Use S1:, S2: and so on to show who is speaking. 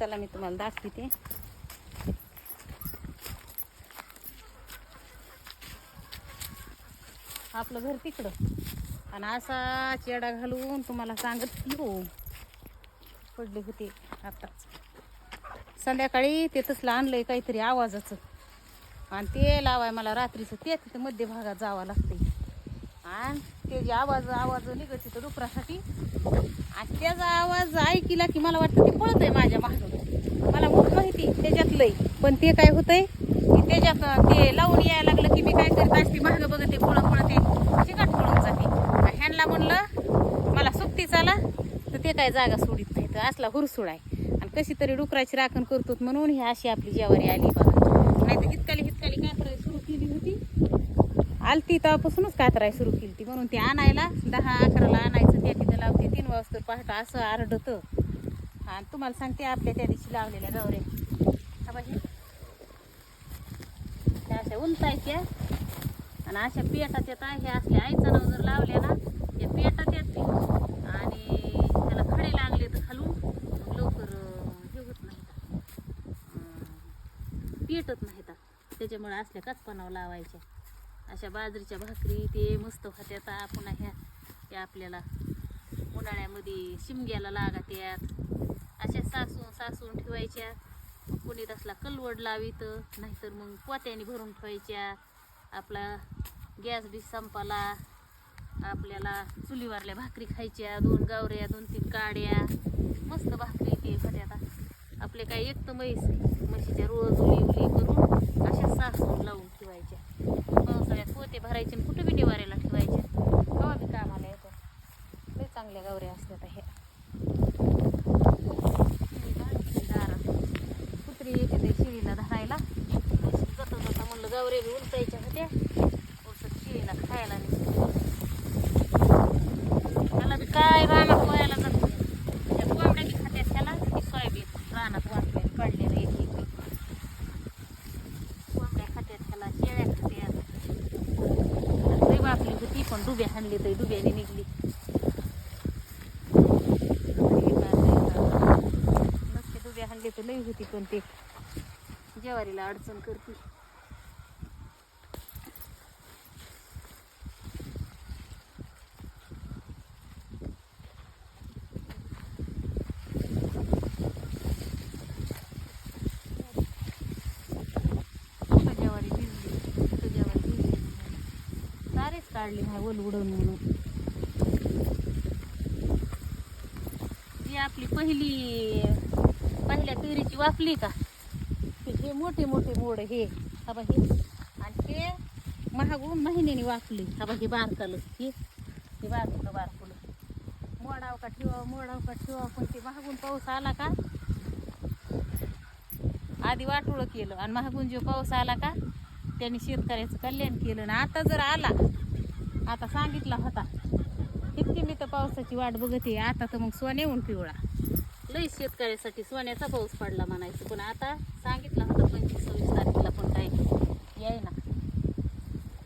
S1: चला मी तुम्हाला दाखवते. आपलं घर तिकडं. आणि असा चेडा घालून तुम्हाला सांगत हो पडले होते आताच संध्याकाळी ते तसलं आणलंय काहीतरी आवाजाचं. आणि ते लावाय मला रात्रीचं ते तिथं मध्य भागात जावं लागतंय. आणि ते जे आवाज आवाज निघत तिथं डुकरासाठी. आणि त्याचा आवाज ऐकला की मला वाटतं ते पळत आहे माझ्या मागं. मला खूप माहिती त्याच्यात पण ते काय होतंय? की त्याच्यात ते लावून यायला लागलं की मी काय करत असते मागं बघते पळत पळते. ते पळून जाते. ह्यांना म्हणलं मला सुट्टी चाला. तर ते काय जागा सोडित नाही तर असला हुरसूड आहे. आणि कशी तरी डुकराची राखण करतो म्हणून ही अशी आपली जेवारी आली बघा. नाही तर हितकाली हितकाली करायची? सुरू केली होती. आलती तेव्हापासूनच कातराय सुरू केली ती म्हणून ती आणायला दहा अकराला आणायचं त्या तिथं लावते तीन वाजता पहाट असं आरडतं. आणि तुम्हाला सांगते आपल्या त्या दिवशी लावलेल्या गौऱ्या हा त्या अशा उंचायच्या आणि अशा पेटात आहे हे असल्या आईचा नाव जर लावल्या ना त्या पेटात येते आणि त्याला खडे लागले तर खालून लवकर हे होत नाही पेटत नाहीत त्याच्यामुळे असल्या कचपानावर लावायच्या. अशा बाजरीच्या भाकरी ते मस्त होत्यात पुन्हा ह्या त्या आपल्याला उन्हाळ्यामध्ये शिमग्याला लागत्यात. अशा सासून सासून ठेवायच्या. कोणी तसला कलवड लावित नाहीतर मग पोत्याने भरून ठेवायच्या. आपला गॅस बी संपाला. आपल्याला चुलीवरल्या भाकरी खायच्या दोन गावऱ्या दोन तीन काड्या. मस्त भाकरी ते होत्यात आपले काय एक तर म्हैस म्हशीच्या रोज उली उली करून अशा सासून लावून पोते भरायचे आणि कुठं बी निवाऱ्याला ठेवायचे? केव्हा बी कामाला येतो. लय चांगल्या गावऱ्या असतात हे. कुत्री येते ते शिळीला धरायला. जाता जाता म्हणलं गावऱ्या बी उलटायच्या होत्या. औषध शिळीला खायला नाही. त्याला बी काय राहणार वयाला जात त्या कोंबड्या बी खात्यात त्याला ती सोयाबीन रानात वाटले काढलेलं एक एक कोंबड्या खात्यात त्याला शेळ्या खात्यात लई पण डुब्या हाणली तर डुब्याने निघली. नसते डुब्या हाणले तर लई होती पण ते. ज्वारीला अडचण करते कुठं ज्वारी भिजली कुठं ज्वारी भिजली सारेच काढली नाही ओल उडवून म्हणून. ही आपली पहिली पहिल्या तुरीची वाफली का? हे मोठे मोठे मोड हे हा हे. आणि ते महागून महिन्याने वाफली. हा हे बारकालं. हे हे बारकुलं बारकुलं? मोडाव का ठेवा मोडाव का ठेवा पण ते महागून पाऊस आला का? आधी वाटोळं केलं आणि महागून जो पाऊस आला का त्यांनी शेतकऱ्याचं कल्याण केलं. आणि आता जर आला आता सांगितला होता. इतकी मी तर पावसाची वाट बघते आता तर मग सोन्याहून पिवळा. लई शेतकऱ्यासाठी सोन्याचा पाऊस पडला म्हणायचं. पण आता सांगितला होता पंचवीस सव्वीस तारखेला पण काही याय ना